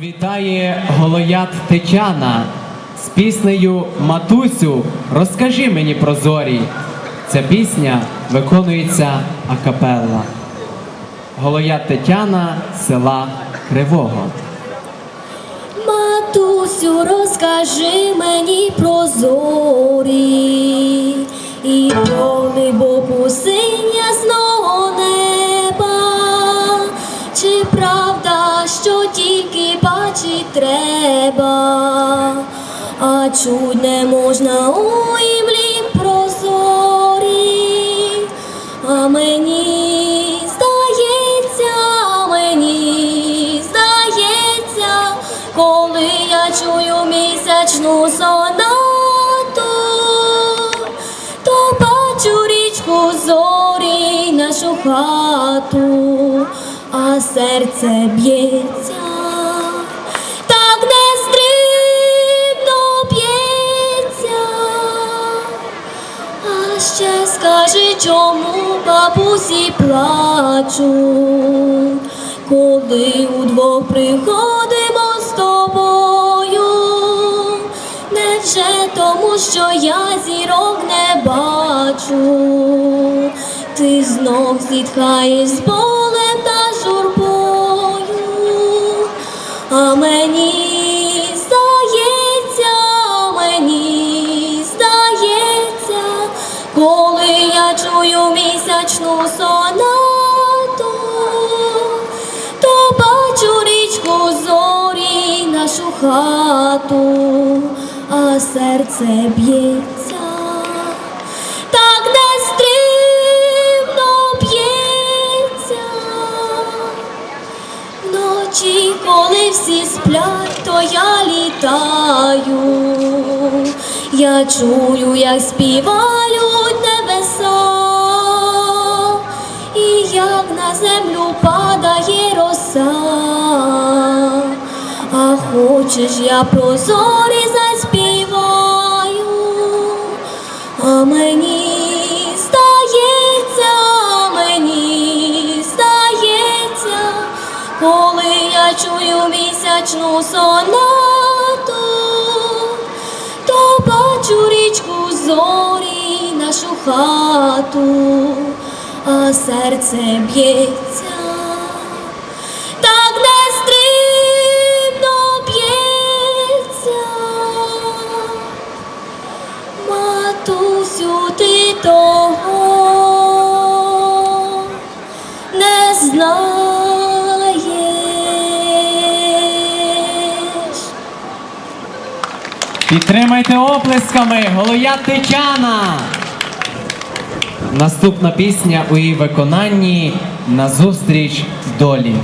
вітає Голоят Тетяна з піснею Матусю, розкажи мені про зорі. Ця пісня виконується акапелла. Голоят Тетяна села Кривого. Матусю, розкажи мені про зорі і про глибоку треба, а чуть не можна у імлі прозорі, а мені здається, мені здається, коли я чую місячну сонату, то бачу річку зорі нашу хату, а серце б'ється. Ще скажи, чому бабусі плачуть, коли удвох приходимо з тобою. Невже тому, що я зірок не бачу, ти знов зітхаєш з болем та журбою, а мені місячну сонату, то бачу річку зорі нашу хату, а серце б'ється. Так нестримно б'ється. Вночі, коли всі сплять, то я літаю. Я чую, як співають землю падає роса. А хочеш, я про зорі заспіваю, а мені здається, мені здається, коли я чую місячну сонату, то бачу річку зорі нашу хату, а серце б'ється. Так нестримно б'ється. Матусю, ти того не знаєш. Підтримайте оплесками Голоят Тетяна. Наступна пісня у її виконанні Назустріч долі.